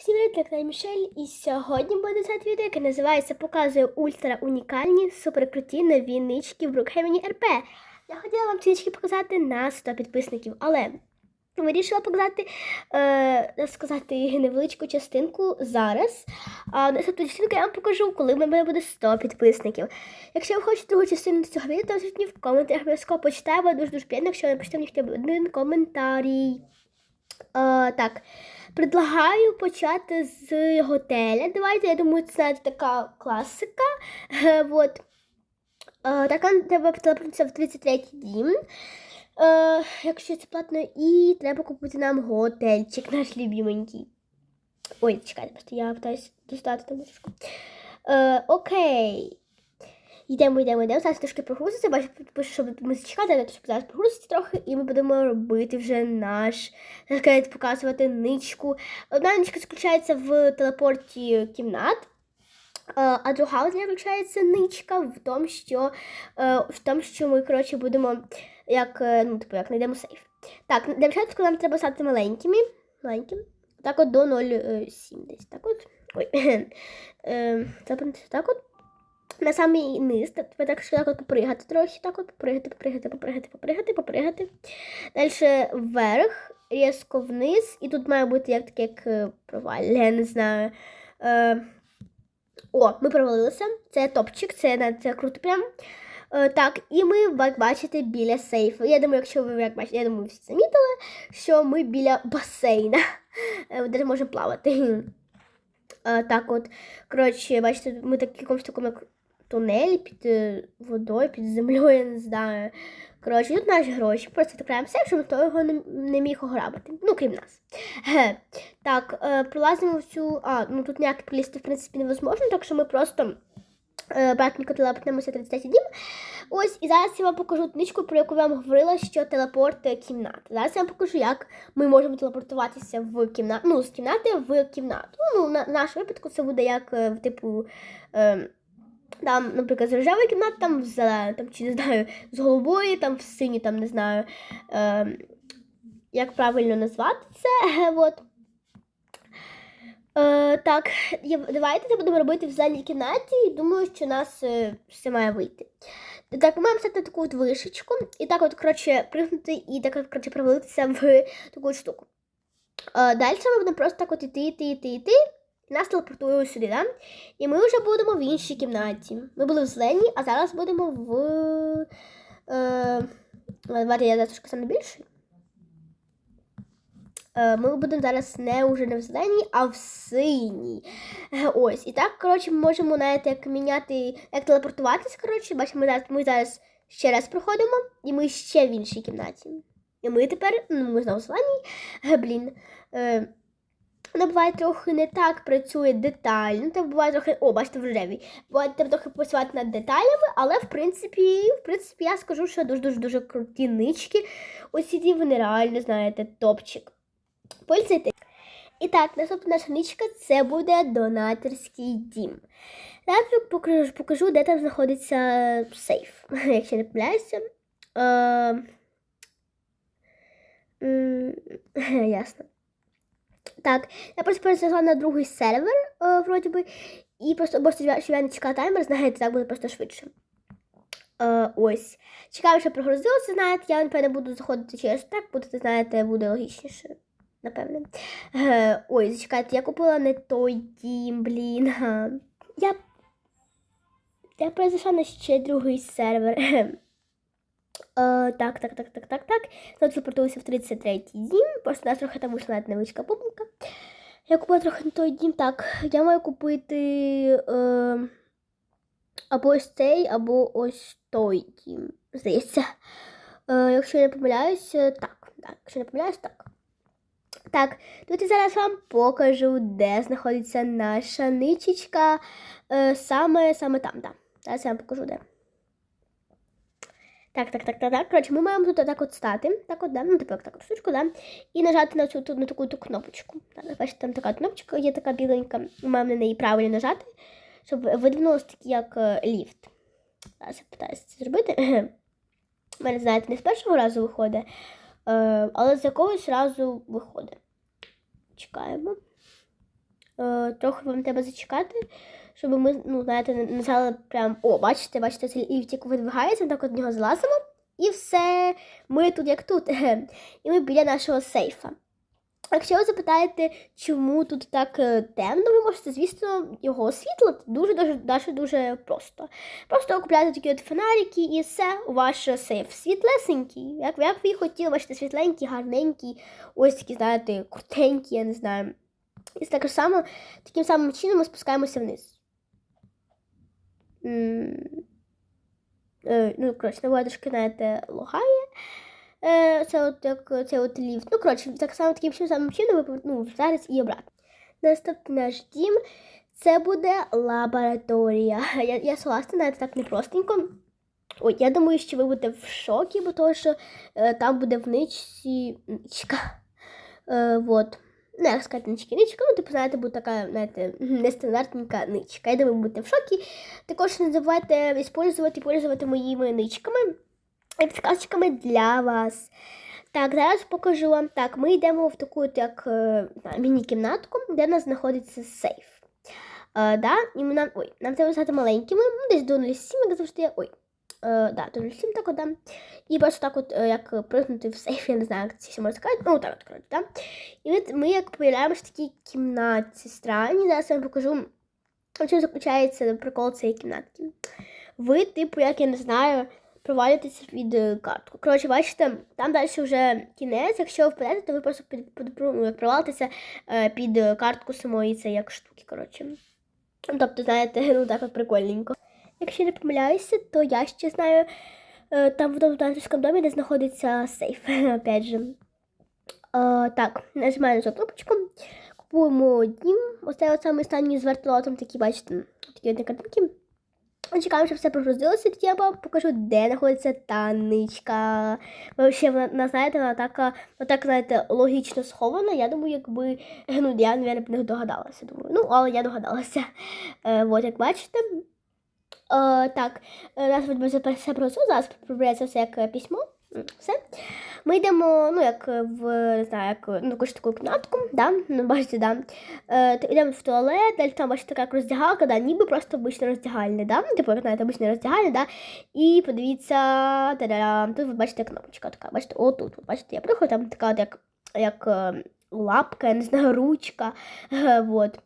Всім привіт, я Мішель, і сьогодні буде це відео, яке називається Показує ультра унікальні, суперкруті нові нички в Брукхемені РП. Я хотіла вам ці нички показати на 100 підписників, але вирішила показати, е, сказати невеличку частинку зараз. А наступну частинку я вам покажу, коли в мене буде 100 підписників. Якщо ви хочете другу частину цього відео, то мені в коментарях, обов'язково почитаю, бо дуже дуже приємно, якщо ви напишете мені хоча б один коментарій. Е, так, предлагаю почати з готеля. Давайте, я думаю, це така класика. Е, вот. Е, так, треба телепортуватися в 33 дім. Е, якщо це платно, і треба купити нам готельчик, наш любименький. Ой, чекайте, просто я питаюсь достати там ручку. Е, окей. Йдемо, йдемо, йдемо. Зараз трошки прогрузиться. Бачу, щоб ми зачекати, але щоб зараз прогрузиться трохи, і ми будемо робити вже наш, так показувати ничку. Одна ничка заключається в телепорті кімнат. е, А друга заключається ничка в тому, що, е, в тому, що ми, коротше, будемо як, е, ну, типу, як знайдемо сейф. Так, для початку нам треба стати маленькими. Маленьким. Так от до 0,7 десь. Так от. Ой. Так от на самий низ, тепер так що так от попригати трохи, так от попригати, попригати, попригати, попригати, попригати. Далі вверх, різко вниз, і тут має бути як таке як е, провалля, я не знаю. Е, о, ми провалилися. Це топчик, це, це круто прям. Е, так, і ми, як бачите, біля сейфу. Я думаю, якщо ви як бачите, я думаю, всі замітили, що ми біля басейна, е, де можемо плавати. Е, так от, коротше, бачите, ми так в якомусь такому як тунелі під е, водою, під землею, я не знаю. Коротше, тут наші гроші. Просто сейф, щоб ніхто його не, не міг ограбити. Ну, крім нас. Ге. Так, е, пролазимо в цю. А, ну тут ніяк пролізти, в принципі, невозможно, так що ми просто. е, Братненько телепортнемося 33 дім. Ось, і зараз я вам покажу книжку, про яку я вам говорила, що телепорт е, кімнат. Зараз я вам покажу, як ми можемо телепортуватися в кімнату, ну, з кімнати в кімнату. Ну, на, нашому випадку це буде як, е, типу, е, там, наприклад, з рожевої кімнати, там в зелену, там, чи не знаю, з голубої, там в синю, там не знаю, е, як правильно назвати це. От. Е, так, давайте це будемо робити в зальній кімнаті і думаю, що у нас е, все має вийти. Так, ми маємо стати таку от вишечку і так от, коротше, пригнути і так от, коротше, провалитися в таку штуку. Е, далі ми будемо просто так от іти, іти, іти, іти. Нас телепортує сюди, да? І ми вже будемо в іншій кімнаті. Ми були в зеленій, а зараз будемо в. Е, давайте я трошки саме більший. Е, Ми будемо зараз не вже не в зеленій, а в синій. Е, Ось. І так, коротше, ми можемо навіть як міняти, як телепортуватися. Коротше, бачимо, ми зараз, ми зараз ще раз проходимо, і ми ще в іншій кімнаті. І ми тепер, ну, ми знову в зеленій. Блін. Воно буває трохи не так працює детально. Це буває трохи, о, бачите, в рожевій. Буває трохи працювати над деталями, але в принципі, в принципі, я скажу, що дуже-дуже дуже круті нички. Ось ці вони реально, знаєте, топчик. Пользуйте. І так, наступна наша ничка це буде донаторський дім. Зараз покажу, покажу, де там знаходиться сейф, якщо не помиляюся. Е, ясно. Так, я просто перейшла на другий сервер, е, вроді би, і просто просто що я не чекала таймер, знаєте, так буде просто швидше. Е, ось. Чекаю, що прогрузилося, знаєте, я, напевно, буду заходити через так, буде, знаєте, буде логічніше. Напевне. Ой, зачекайте, я купила не той дім, блін. Я. Я перейшла на ще другий сервер. Е, так, так, так, так, так, так. Знову телепортуюся в 33 дім. Просто нас трохи там вийшла невеличка помилка. Я купила трохи не той дім. Так, я маю купити е, або ось цей, або ось той дім. Здається. Е, якщо я не помиляюся, так. так. Якщо не помиляюсь, так. Так, тут я зараз вам покажу, де знаходиться наша ничечка. Е, саме, саме там, так. Зараз я вам покажу, де. Так, так, так, так, так. Коротше, ми маємо тут так от стати. Так от, да? ну, типу, як так от штучку, да? І нажати на цю на таку ту кнопочку. Так, бачите, там така кнопочка є така біленька. Ми маємо на неї правильно нажати, щоб видвинулося такий як е, ліфт. Зараз я питаюся це зробити. У мене, знаєте, не з першого разу виходить, е, але з якогось разу виходить. Чекаємо. Е, трохи вам треба зачекати, щоб ми, ну, знаєте, не взяли прям. О, бачите, бачите, цей ліфтик видвигається, так от нього залазимо. І все, ми тут як тут. І ми біля нашого сейфа. Якщо ви запитаєте, чому тут так е, темно, ви можете, звісно, його освітлити дуже-дуже дуже, дуже просто. Просто купляти такі от фонарики і все, ваш сейф світлесенький. Як, як ви хотіли, бачите, світленький, гарненький, ось такі, знаєте, крутенькі, я не знаю. І так само, таким самим чином ми спускаємося вниз. Е, ну, коротше, набуває трошки, знаєте, логає. Е, це от як це от ліфт. Ну, коротше, так само таким самим чином ну, зараз і обратно. Наступний наш дім це буде лабораторія. Я, я согласна, навіть так непростенько. Ой, я думаю, що ви будете в шокі, бо того, що е, там буде в ничці. Е, вот. Не, як сказати, нички, ничка, ну, типу, знаєте, буде така, знаєте, нестандартненька ничка. Я думаю, будете в шокі. Також не забувайте використовувати, пользувати моїми ничками і підказочками для вас. Так, зараз покажу вам. Так, ми йдемо в таку як е, міні-кімнатку, де у нас знаходиться сейф. Е, да, і нам, ой, нам треба стати маленькими, десь до 0,7, як завжди. Ой, е, да, до 0,7 так от, да. І просто так от, е, як пригнути в сейф, я не знаю, як це можна сказати, ну, так от, коротше, да. І от ми як появляємося в такій кімнатці странній, зараз я вам покажу, в чому заключається прикол цієї кімнатки. Ви, типу, як я не знаю, провалюєтеся під е, картку. Коротше, бачите, там далі вже кінець. Якщо ви впадете, то ви просто під, під, провалитеся е, під картку самої цієї як штуки. Коротше. Тобто, знаєте, ну так от прикольненько. Якщо не помиляюся, то я ще знаю е, там в донатівському домі, де знаходиться сейф. Опять же. Е, так, нажимаємо на цю кнопочку. Купуємо дім. Оце от саме останній з вертольотом, такі, бачите, такі одні картинки. Чекаємо, щоб все прогрузилося, тоді я вам покажу, де знаходиться таничка. Вообще, вона, знаєте, вона така, вона так, знаєте, логічно схована. Я думаю, якби, ну, я, мабуть, не догадалася, думаю. Ну, але я догадалася. Е, от, як бачите. Е, так, е, нас все прогрузило, зараз проявляється все як е, письмо. Все. Ми йдемо, ну, як в, не знаю, як, ну, таку кімнатку, да, ну, бачите, да. Е, йдемо в туалет, далі там, бачите, така як роздягалка, да, ніби просто обичне роздягальне, да, ну, типу, як знаєте, обичне роздягальне, да, і подивіться, та тут ви бачите кнопочка така, бачите, отут, от, бачите, я приходжу, там така, от як, як е, лапка, я не знаю, ручка, е, вот.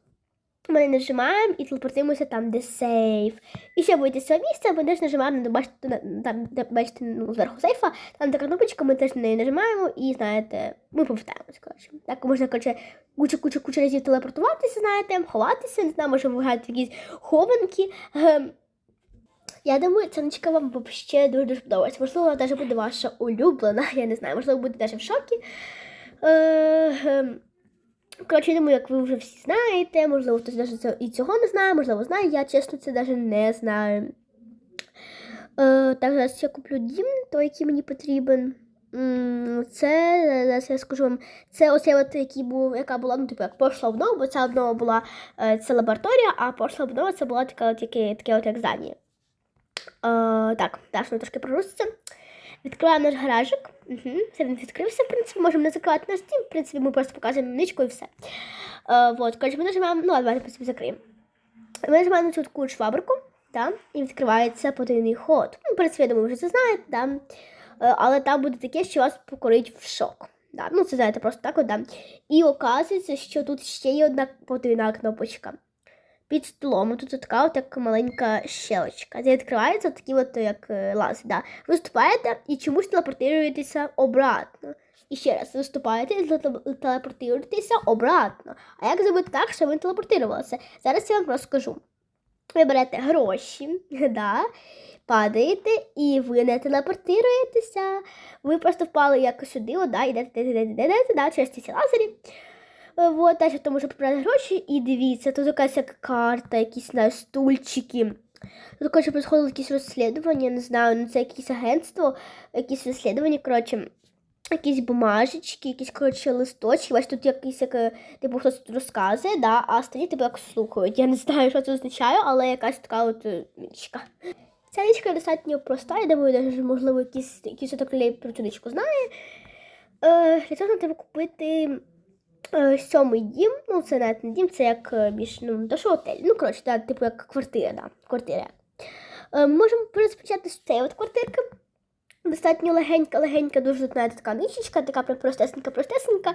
Ми нажимаємо і телепортуємося там, де сейф. І ще будете з цього місця, ми теж нажимаємо, на- бачите, там, де бачите, ну, зверху сейфа, там така кнопочка, ми теж на неї нажимаємо і, знаєте, ми повертаємось, коротше. Так можна, коротше, кучу кучу кучу разів телепортуватися, знаєте, ховатися, не знаю, може вигадати якісь хованки. Я думаю, ця нічка вам взагалі дуже дуже подобається. Можливо, вона навіть буде ваша улюблена, я не знаю, можливо, будете навіть в шокі. Коротше, я думаю, як ви вже всі знаєте, можливо, хтось навіть і цього не знає, можливо, знає, я чесно це навіть не знаю. Е, так, зараз я куплю дім, той, який мені потрібен. Це, зараз я скажу вам, це оце от, який був, яка була, ну, типу, як пошла обнова, бо ця обнова була, е, це лабораторія, а пошла обнова це була така, от, яке, таке от як здання. Е, так, воно трошки прогрузиться. Відкриваємо наш гаражик. Угу. Все він відкрився, в принципі, можемо не закривати наш дім. В принципі, ми просто показуємо ничку і все. Е, вот, коротше, ми нажимаємо, ну, а давайте просто закриємо. Ми нажимаємо на цю таку швабрику, да, і відкривається потайний ход. Ну, в принципі, я думаю, вже це знаєте, да. Е, але там буде таке, що вас покорить в шок. Да. Ну, це знаєте, просто так от, да. І оказується, що тут ще є одна потайна кнопочка. Під столом тут така от як маленька щелочка. Де відкривається такі от як е, лази. Да. Ви вступаєте і чомусь телепортуєтеся обратно. І ще раз, ви вступаєте і теле- телепортуєтеся обратно. А як зробити так, щоб ви телепортувалися? Зараз я вам розкажу. Ви берете гроші, да, падаєте, і ви не телепортуєтеся. Ви просто впали якось сюди, да, йдете, йдете, йдете, да, через ці лазері. Е, Вот, далі тому що побрати гроші, і дивіться, тут якась як карта, якісь знаю, стульчики. Тут, коротше, происходило якісь розслідування, не знаю, ну це якесь агентство, якісь розслідування, коротше, якісь бумажечки, якісь, коротше, листочки. Бачите, тут якісь, як, е, типу, хтось тут розказує, да, а останні типу як слухають. Я не знаю, що це означає, але якась така от нічка. Ця нічка достатньо проста, я думаю, навіть, можливо, якісь, якісь отак про цю нічку знає. Е, для цього треба купити Сьомий дім, ну це навіть не дім, це як е, більш ну, то що готель. Ну, коротше, да, типу як квартира, да, квартира. Е, Можемо розпочати з цієї от квартирки. Достатньо легенька, легенька, дуже знаєте, така ничечка, така прям простесенька, простесенька.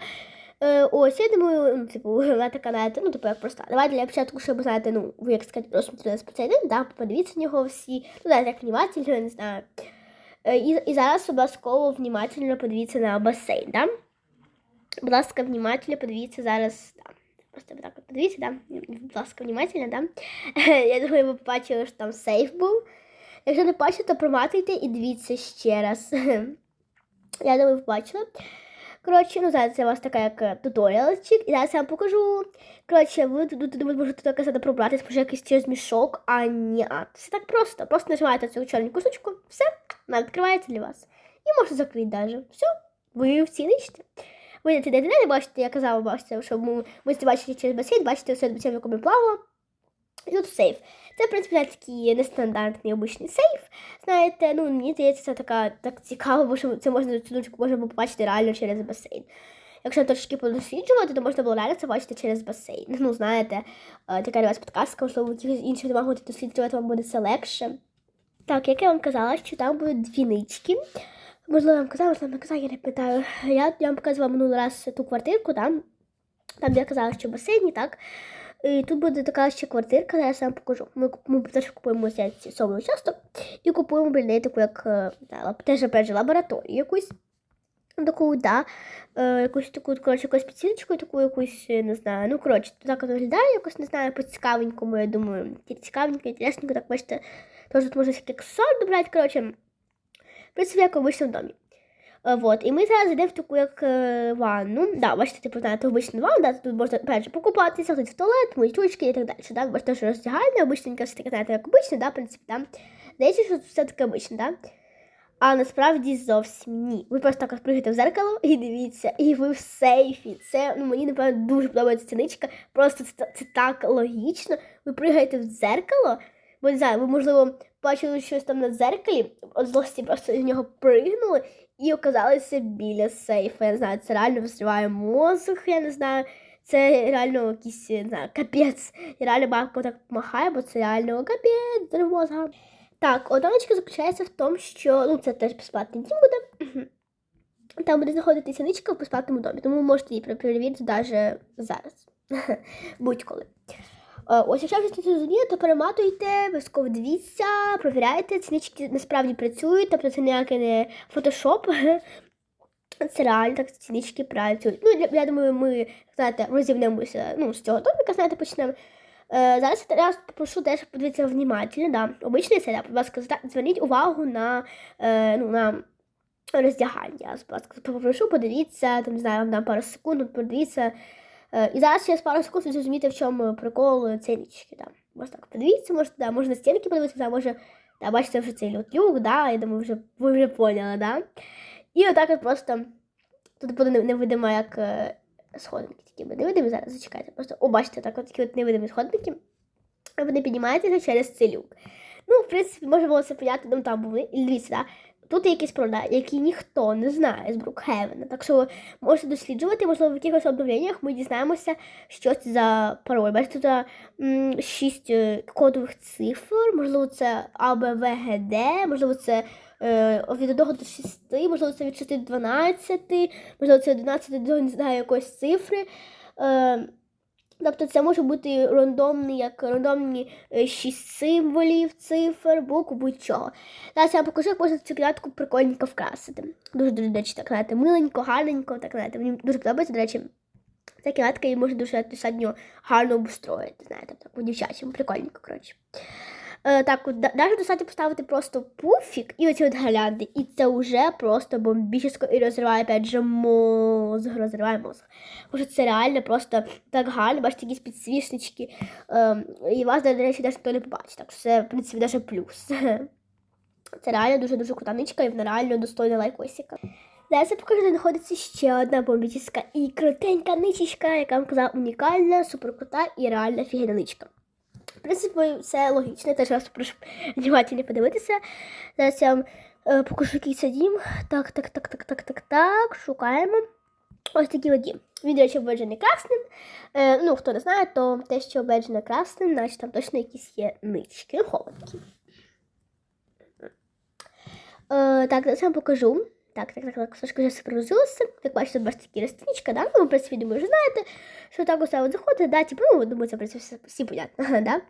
Е, ось, я думаю, ну, типу, вона така, знаєте, ну, типу, як проста. Давайте для початку, щоб, знаєте, ну, ви, як сказати, просто нас про цей день, да, подивіться нього всі, ну, знаєте, як внимательно, я не знаю. Е, і, і зараз обов'язково внимательно подивіться на басейн, да? Будь ласка, внимательно подивіться зараз, да. Просто так от подивіться, да? Будь ласка, внимательно, да? Я думаю, ви побачили, що там сейф був. Якщо не бачите, то проматуйте і дивіться ще раз. Я думаю, ви бачили. Коротше, ну зараз це у вас така як е, туторіалчик, і зараз я вам покажу. Коротше, ви тут тут можете так казати пробратись, може якийсь через мішок, а ні, а все так просто. Просто нажимаєте цю чорну кусочку, все, вона відкривається для вас. І можете закрити навіть. Все, ви вціничте. Ви де не бачите, я казала, бачите, що ми, бачите через басейн, бачите все басейн, в якому я. І тут сейф. Це, в принципі, такий нестандартний обичний сейф. Знаєте, ну мені здається, це така так цікаво, бо що це можна цю дочку можна було побачити реально через басейн. Якщо трошки подосліджувати, то можна було реально це бачити через басейн. Ну, знаєте, е, така для вас підказка, можливо, якихось інших домах будете досліджувати, вам буде це легше. Так, як я вам казала, що там будуть дві нички. Можливо, я вам казала, можливо, не казала, я не питаю. Я, я вам показувала минулий раз ту квартирку, там, там я казала, що в басейні, так. І тут буде така ще квартирка, я вам покажу. Ми, ми теж купуємо собою часто і купуємо біля неї таку, як е, да, теж опять же, лабораторію якусь. Таку, да, е, якусь таку, коротше, якусь підсвіточку, таку якусь, е, не знаю, ну, коротше, так воно виглядає, якось, не знаю, по цікавенькому, я думаю, цікавенько, інтересненько, так, бачите, теж тут можна всякі аксесуари добрати, коротше, принципі, як в обичному домі. Е, Вот. І ми зараз зайдемо в таку як е, ванну. Да, бачите, типу, знаєте, обичну ванну, да, тут можна же, покупатися, ходити в туалет, мити ручки і так далі. Да? Бачите, що роздягальня, обичненька, все таке, знаєте, як обично, да, в принципі, да. Здається, що все таке обично, да? А насправді зовсім ні. Ви просто так пригаєте в зеркало і дивіться, і ви в сейфі. Це ну мені напевно дуже подобається ця ничка. Просто це, це так логічно. Ви пригаєте в дзеркало, бо не знаю, ви можливо бачили щось там на дзеркалі, от злості просто з нього пригнули і оказалися біля сейфа. Я не знаю, це реально взриває мозок, я не знаю. Це реально якийсь, капець. І реально бабка так махає, бо це реально капець мозга. Так, одиночка заключається в тому, що ну це теж безплатний дім буде. Там буде знаходитися ничка в безплатному домі, тому ви можете її перевірити навіть зараз. Будь-коли. Е, Ось, якщо щось не зрозуміли, то перематуйте, обов'язково дивіться, провіряйте, ці нички насправді працюють, тобто це ніякий не фотошоп. Це реально так ці нички працюють. Ну, я, думаю, ми, знаєте, розівнемося ну, з цього топіка, знаєте, почнемо. Е, зараз я вас попрошу теж подивитися внимательно, да. Обичний це, да, будь ласка, зверніть увагу на, е, ну, на роздягання. Будь ласка, попрошу, подивіться, там, не знаю, дам пару секунд, подивіться. Е, і зараз через пару секунд ви зрозумієте, в чому прикол цієї нічки. Да. Ось так подивіться, може, да, може на стінки подивитися, да, може, да, бачите вже цей люк, да, я думаю, вже, ви вже поняли, да. І отак от просто тут буде невидимо, як е, сходинки такі. ми Невидимі зараз, зачекайте. Просто, о, бачите, так от такі от невидимі сходинки. Вони піднімаються через цей люк. Ну, в принципі, можна було це поняти, ну там були. І дивіться, да? Тут є якісь прода, які ніхто не знає з Брукхевена. Так що можете досліджувати, можливо, в якихось обновленнях ми дізнаємося, що це за пароль. Бачите, тут шість е, кодових цифр, можливо, це А, Б, В, можливо, це е, від 1 до 6, можливо, це від 6 до 12, можливо, це від 11 до не знаю, якоїсь цифри. Е, Тобто це може бути рандомні, як рандомні е, шість символів, цифр, букв, будь-чого. Зараз я покажу, як можна цю клятку прикольненько вкрасити. Дуже до речі, так знаєте, миленько, гарненько, так знаєте, мені дуже подобається, до речі. Ця кімнатка її може дуже достатньо гарно обустроїти, знаєте, так, по дівчачому, прикольненько, коротше. Е, так, от, навіть достатньо поставити просто пуфік і оці от галянди, і це вже просто бомбічно і розриває, опять же, мозг, розриває мозг. Тому що це реально просто так гарно, бачите, якісь підсвічнички, ем, і вас, до речі, навіть ніхто не побачить, так що це, в принципі, навіть плюс. Це реально дуже-дуже крута ничка, і вона реально достойна лайкосика. Зараз я покажу, де знаходиться ще одна бомбічна і крутенька ничечка, яка вам казала унікальна, суперкрута і реально офігенна ничка. В принципі, все логічно, теж вас прошу внимательно подивитися. Зараз я вам е, покажу якийсь дім. Так, так, так, так, так, так, так. Шукаємо. Ось такі воді. Він, до речі, обведений красним. Е, ну, хто не знає, то те, що обведено красним, значить там точно якісь є нички, хованки. Е, так, зараз я вам покажу. Так, так, так, так, Сашка вже прогрузилася. Як бачите, бачите такі розцінічка, да? Ну, в принципі, думаю, вже знаєте, що так усе от заходить, да? Типу, ну, думаю, це, в принципі, всі понятно, да?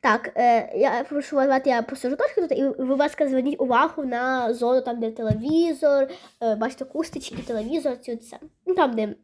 Так, е, я прошу вас, я посажу трошки тут, і ви, будь ласка, зверніть увагу на зону, там, де телевізор, е, бачите, кустички, телевізор, цю це, Ну, там, де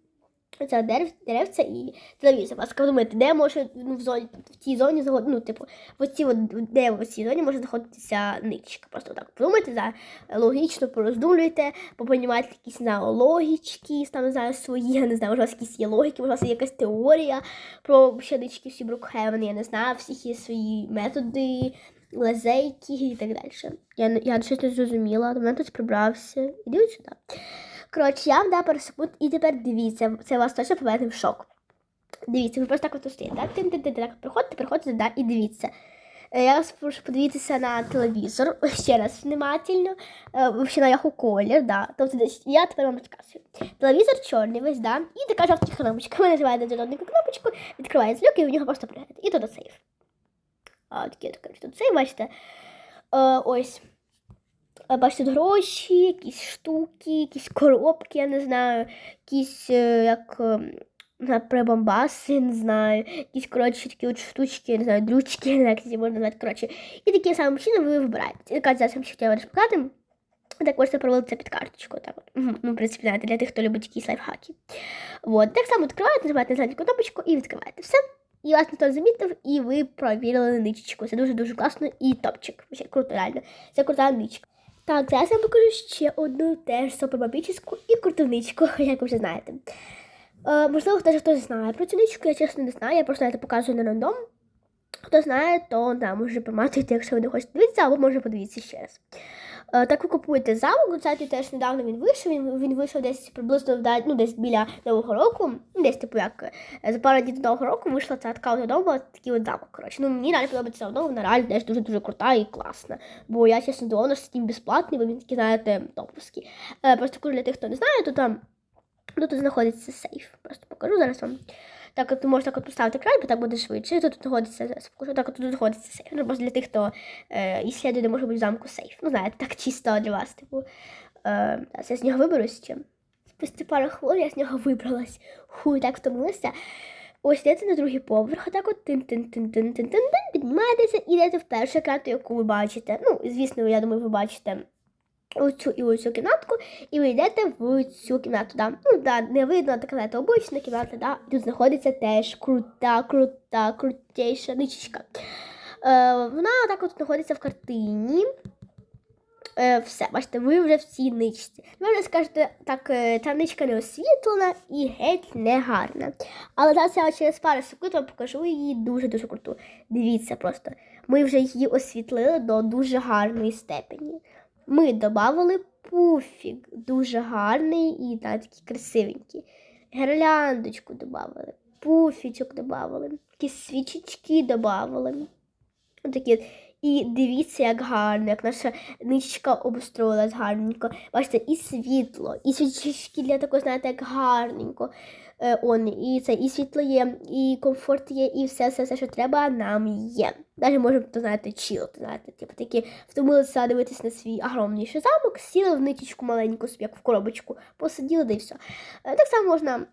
це дерев, деревця і телевізор. Ласка, ви думаєте, де може ну, в зоні, в тій зоні загод- ну, типу, в оцій, от, де в цій зоні може знаходитися ничка. Просто так подумайте, за, логічно пороздумуйте, попонімайте якісь знаю, логічки, там, не знаю, свої, я не знаю, може у вас якісь є логіки, може у вас є якась теорія про щадички всі Брукхевен, я не знаю, всіх є свої методи, лазейки і так далі. Я, я щось не зрозуміла, до мене хтось прибрався. Іди сюди. Коротше, я вам дам пару секунд, і тепер дивіться, це вас точно поверне в шок. Дивіться, ви просто так от стоїте, так? Тим, тим, так, приходите, приходите, да, і дивіться. Е, Я вас прошу подивитися на телевізор ще раз внимательно, е, ще на його колір, да. Тобто я тепер вам розказую. Телевізор чорний весь, да, і така жовта кнопочка. Ви називаєте зелененьку кнопочку, відкривається люк, і в нього просто пригаєте. І тут сейф. А, от, коротше, тут сейф, бачите. Е, ось. Е, Бачите, гроші, якісь штуки, якісь коробки, я не знаю, якісь е, як ем, на прибамбаси, не знаю, якісь коротше такі от штучки, я не знаю, дрючки, як ці можна назвати. Коротше. І такі самі чином ви вибираєте. Така зараз вам ще хотіла розпоказати. Так можете проводити під карточку. Так от. Ну, в принципі, знаєте, для тих, хто любить якісь лайфхаки. От. Так само відкриваєте, нажимаєте на зелену кнопочку і відкриваєте. Все. І вас ніхто замітив, і ви провірили ничечку. Це дуже-дуже класно і топчик. Ще круто, реально. Це крута ничка. Так, зараз я покажу ще одну теж супербабічку і крутовничку, як ви вже знаєте. Е, можливо, хтось хтось знає про цю нічку, я чесно не знаю, я просто це показую на рандом. Хто знає, то да, може приматуйте, якщо ви не хочете дивитися, або може подивитися ще раз. Е, так ви купуєте замок, кстати, теж недавно він вийшов, він, він вийшов десь приблизно ну, десь біля Нового року, ну, десь типу як е, за пару днів до Нового року вийшла ця така от такий от замок. Коротше. Ну, мені реально подобається вона, вона реально теж дуже-дуже крута і класна. Бо я, чесно, здивована, що Steam безплатний, бо він такий, знаєте, топовський. Е, просто для тих, хто не знає, то там ну, тут знаходиться сейф. Просто покажу зараз вам. Так, от можеш так от поставити край, бо так буде швидше. Тут знаходиться. Так, от тут знаходиться сейф. Ну, просто для тих, хто е, іслідує, де може бути в замку сейф. Ну, знаєте, так чисто для вас. Типу, е, я з нього виберусь ще. Спустя пару хвилин я з нього вибралась. Хуй, так втомилася. Ось йдете на другий поверх, отак от тин тин тин тин тин тин піднімаєтеся і йдете в першу кімнату, яку ви бачите. Ну, звісно, я думаю, ви бачите оцю і оцю кімнатку, і ви йдете в цю кімнату. Да. Ну, да, не видно, така знаєте, обична кімната, да. Тут знаходиться теж крута, крута, крутейша ничечка. Е, вона так от знаходиться в картині. Е, все, бачите, ви вже в цій ничці. Ви вже скажете, так, е, та ничка не освітлена і геть не гарна. Але зараз я через пару секунд вам покажу її дуже-дуже круту. Дивіться просто. Ми вже її освітлили до дуже гарної степені. Ми додали пуфік, дуже гарний і да, такий красивенький. Гірляндочку додали, пуфічок додали, якісь свічечки додали. Такі. от. І дивіться, як гарно, як наша ничка обустроїлась гарненько. Бачите, і світло, і свічечки для такого, знаєте, як гарненько. Е, он, і це, і світло є, і комфорт є, і все, все, все, що треба, нам є. Навіть можемо, то, знаєте, чіл, знаєте, типу такі втомилися дивитись на свій огромніший замок, сіли в нитічку маленьку, як в коробочку, посиділи, да і все. Так само можна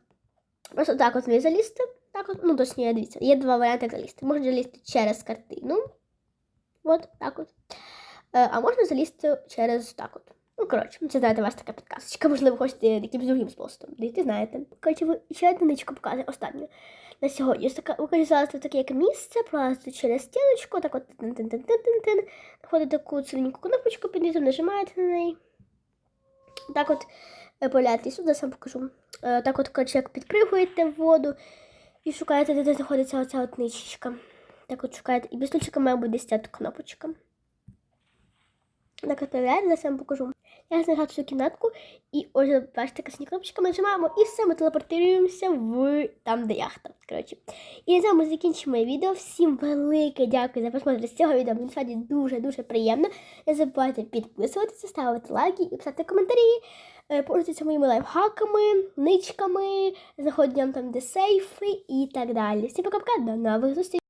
просто так от не залізти. Так от, ну, точніше, дивіться, є два варіанти, як залізти. Можна залізти через картину. От так от. Е, а можна залізти через так от. Ну, коротше, це знаєте, у вас така підказочка, можливо, хочете якимось другим способом. Дійти, знаєте. Коротше, ще одну ничку показую, останню. На сьогодні. Ось така, ви кажете, залазите в таке як місце, просто через стіночку, так от тин-тин-тин-тин-тин. Ходите таку ціленьку кнопочку під низом, нажимаєте на неї. Так от е, поляєте і сюди сам покажу. Е, Так от, коротше, як підпригуєте в воду і шукаєте, де знаходиться оця от ничечка. Так от шукаєте. І без має бути десь кнопочка. Так от перевіряєте, зараз покажу. Я знайшла цю кімнатку, і ось бачите, красні кнопочки ми нажимаємо, і все, ми телепортуємося в там, де яхта. Коротше. І на цьому закінчимо відео. Всім велике дякую за просмотр цього відео. Мені справді дуже-дуже приємно. Не забувайте підписуватися, ставити лайки і писати коментарі. Е, Пользуйтесь моїми лайфхаками, ничками, знаходенням там, де сейфи і так далі. Всім пока-пока, до нових зустрічей!